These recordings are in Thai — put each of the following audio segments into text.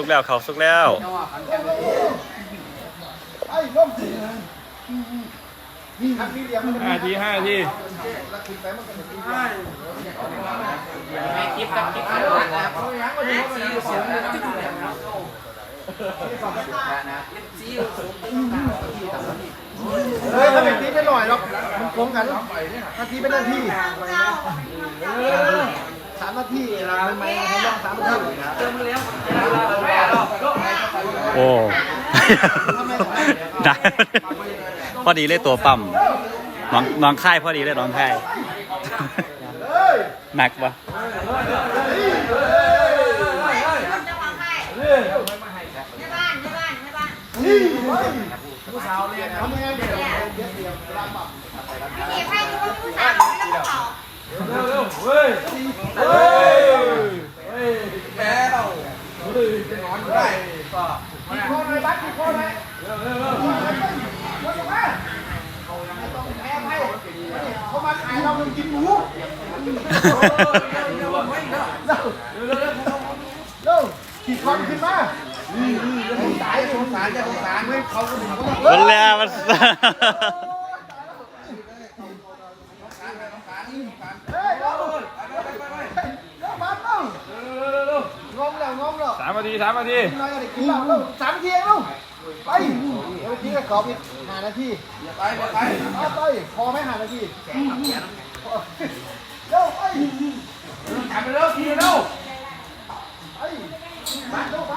สุกแล้วเขาสุกแล้วไอ้ล้มสิทำพี่เลี้ยงมันจะห้าทีห้าทีแล้วขึ้นไปมันก็จะตีคลิปกับคลิปกันเฮ้ยถ้าเป็นตีไม่หน่อยหรอกมันโกงกันนาทีเป็นนาทีสามนาทีมันไม่ให้ลองสามนาที โอ้ ได้ พอดีเลยตัวปั๊มน้องน้องค่ายพอดีเลยน้องค่ายหนักปะจะวางให้ในบ้านในบ้านในบ้านนี่เฮ้ย ผู้สาวเรียนทำยังไงเดี๋ยวเดี๋ยวเดี๋ยวรับบัตรไม่เก็บให้ดูว่าผู้ชายไม่ต้องตอบเฮ้เฮ้ยกี่คนเลยบัตรกี่คนเลยเขามาขายเรามันกินหมูเร็วขี่คอนขึ้นมาสงสารสงสารจะสงสารไม่เขาก็ถึงเขามันแล้วมันเฮ้ยเร็วเร็วมาเร็ว งงแล้วงงแล้วสามนาทีสามนาทีน้อยอะไรกินเหล้าเร็วสามนาทีเองลูกไปเดี๋ยวพี่ก็ขออีกห้านาทีไปไปไปไปพอไหมห้านาทีเร็วไปจับไปเร็วทีเร็วไปมาเร็วไป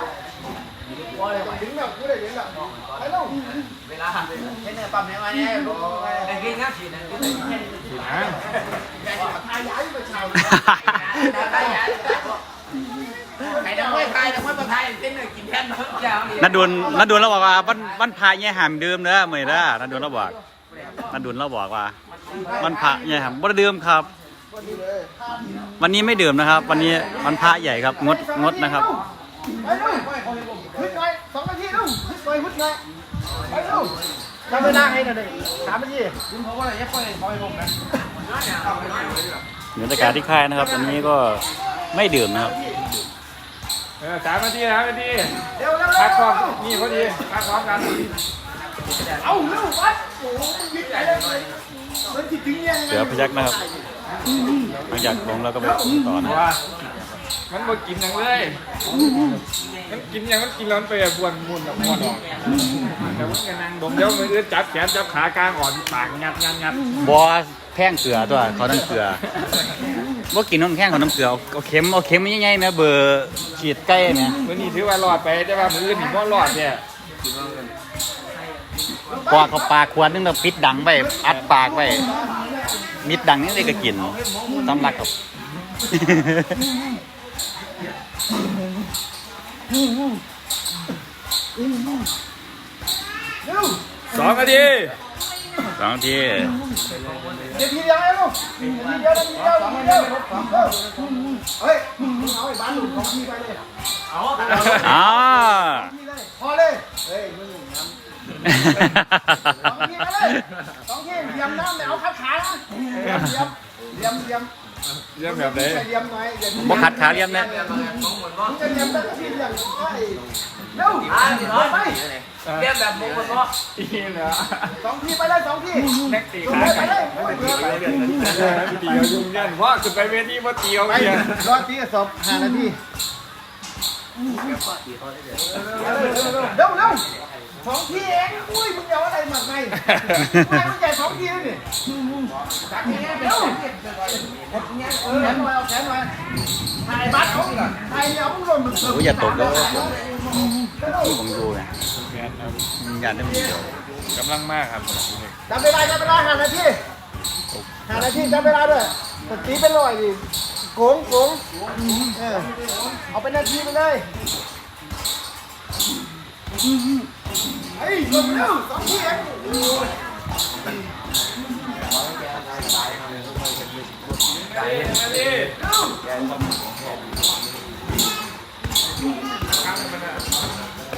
พอเลยต้องดึงแบบกูได้ดึงแบบไปเร็วเวลาเห็นเนี่ยปั๊มเนี่ยมาเนี่ยลูกไอ้กินน้ำฉีดนะกินทายย้ายไปชาว ไอ้ดังไม่ตายดังไม่ประทายเต้นเลยกิ นแทนเนาะยาวนี่นัดดุลนัดดุลเราบอกว่าวันวันพระเนี่ยห้ามดื่มเด้อเมื่อยเด้อนัดดุลเราบอกนัดดุลเราบอกว่าวันพระเนี่ยห้ามบ่ได้ดื่มครับ วันนี้ไม่ดื่มนะครับ วันนี้วันพระใหญ่ครับงดงดนะครับไปเร็วขึ้นหน่อยสองนาทีเร็วขึ้นหน่อยขึ้นหน่อยไปเร็วจำเวลาให้หน่อยดิสามนาทีบรรยากาศที่ค่ายนะครับ วันนี้ก็ไม่ดื่มนะครับ เออสามนาทีสามนาทีเร็วเร็วพักพร้อมเร็วนี่พอดีพักพร้อมกันเอาเร็ววัดโอ้โหมันวิ่งไหนเลยมันจิตถึงยังไงเสือพยักนะครับหลังจากลงแล้วก็ไปต่อเพนะราะว่ามันบ่กินอย่างเลย มันกินอย่างมันกินแล้วมันไปบวนมุนแบบม้วนออกแต่มันก็นั่งดมเดี๋ยวมันอื้อจับแขนจับขากลางอ่อนปากงัดงัดงัดบอแข้งเกลือตัวเขาน้ำเกลือ ว่ากินน้ำแข้งเขาน้ำเกลือเอาเอาเข็มเอาเข็มใหญ่ๆไหมเบอร์ฉีดใกล้ไหมมื้อนี้ถือว่ารอดไปแต่ว่ามื้ออื่นนี่บ่รอดเนี่ยกว่าเขาปากขวดนึงเราปิดดังไปอัดปากไปมิดดังนี่เลยก็กินต้องรักกับสองนาที สองทีเดี๋ยวทีเดียวไอ้ลูกทีเดียวทีเดียวทีเดียวเฮ้ยเอาไอ้บ้านหลุดของพี่ไปเลยอ๋อพี่เลยพอเลยเฮ้ยมึงน้ำสองทีไปเลยสองทีเลียมน้ำไม่เอาคัดขานะเลียมเลียมเลียมเรื่องแบบไหนใส่เลียมหน่อยอย่าบ่ขัดขาเรียนนะมึงจะเลียมแต่ก็ทีเลียมไอ้เร็วอ่าสิน้อยไป เรียบแบบมุกมันก็อีเหรอสองทีไปเลยสองทีแม็กตีไปขาเลยไปไก่เลยโอ้ยเบื่อไปเออตีเอายุ่งยันว่าขึ้นไปเวทีว่าตีเอาไปเพียรอตีกระสอบห้านาทีเร็วเร็วสองทีเองอุ้ยมึงเอาอะไรมาไงไม่มึงใหญ่สองทีแล้วนี่จักรแง่เร็วแขนหน่อยเอาแขนหน่อยถ่ายบัตรเขาถ่ายเอามึงโดนมึงโอ้ยอย่าตกเลย ผมดูนะมีงานได้มีเดียวกำลังมากครับจำเวลาจำเวลาห้านาทีห้านาทีจำเวลาด้วยกดตีเป็นร้อยดิโกงโกงเออเอาเป็นนาทีไปเลยเฮ้ยลงเร็วสองทีเองแต่เ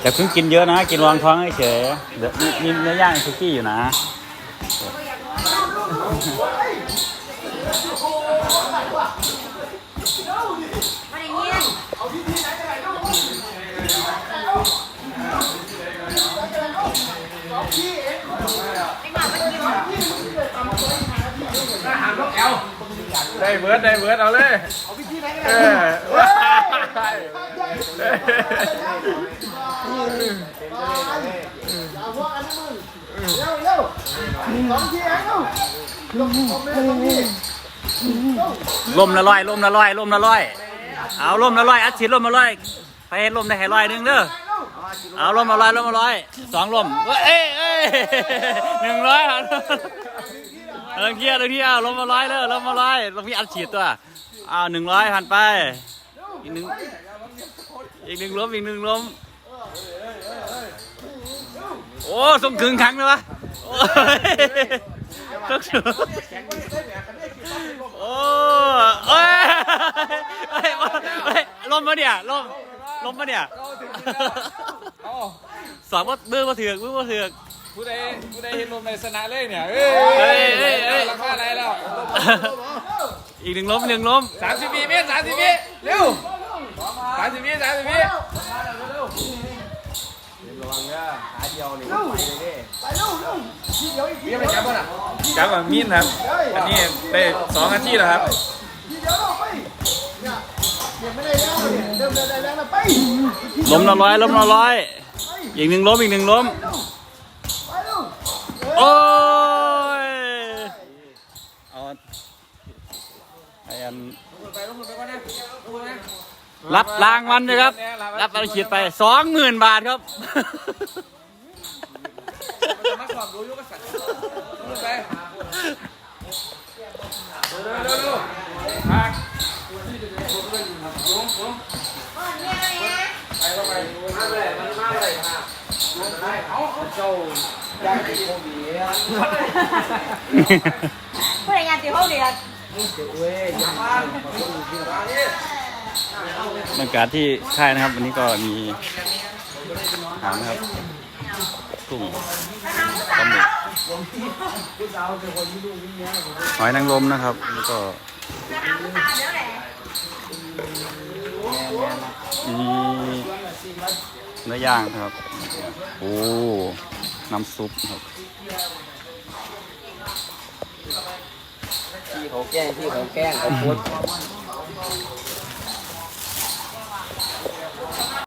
อย่าเพิ่งกินเยอะนะ กินรองท้องให้เฉยเดี๋ยวมีมีเนื้อย่างคุกกี้อยู่นะ ได้เบิร์ดได้เบิร์ดเอาเลย เอาพี่ที่ไหนเออ ลงลมละลอยลมละลอยลมละลอย เอาลมละลอยอัดฉีดลมละลอยไปให้ลมได้ให้ลอยหนึ่งเด้อเอาลมละลอยลมละลอยสองลมเอ้ยเอ้ยหนึ่งร้อยเรื่องเที่ยวเรื่องเที่ยวลมละลอยเด้อลมละลอยลมพี่อัดฉีดตัวเอาหนึ่งร้อยผ่านไป อีกหนึ่งอีกหนึ่งลมอีกหนึ่งลมโอ้ส่งถึงครั้งเลยวะโอ้ยส่งถึงโอ้เอ้ยเอ้ยเอ้ยลมมาเนี่ยลมลมมาเนี่ยเอาสองว่ามือมาเถือกมือมาเถือกผู้ใดผู้ใดเห็นลมในชนะเลยเนี่ยเอ้ยเอ้ยเอ้ยเอ้ยราคาอะไรแล้วอีกหนึ่งล้มหนึ่งล้มสามสิบวิเมตรสามสิบวิเร็ว สามสิบวิสามสิบวิไปเร็วเร็วทีเดียวอีกทีเดียวจับแบบมีนครับ อันนี้ได้สองนาทีแล้วครับทีเดียวเราไปเนี่ยเนี่ยไม่ได้แล้วเนี่ยเดิมเดินได้แล้วนะไปล้มละร้อยล้มละร้อยอีกหนึ่งล้มอีกหนึ่งล้มไปเร็วโอ้ยเอาไอ้อัน รับรางวัลนะครับ รับอะไรขีดไปสองหมื่นบาทครับมาสอบดูยุกสัตว์ไปเร็วเร็วเร็วพักอ๋อเนี่ยอะไรนะไปเข้าไปมาเลยมันมาเลยค่ะเอาเจ้าผู้ใดงานตีห้องเดียด บรรยากาศที่ค่ายนะครับ วันนี้ก็มีอาหารนะครับกุ้งปลาหมึกหอยนางรมนะครับ แล้วก็มีเนื้อย่างนะครับ โอ้น้ำซุปครับที่เขาแกล้งที่เขาแกล้งเขาพูด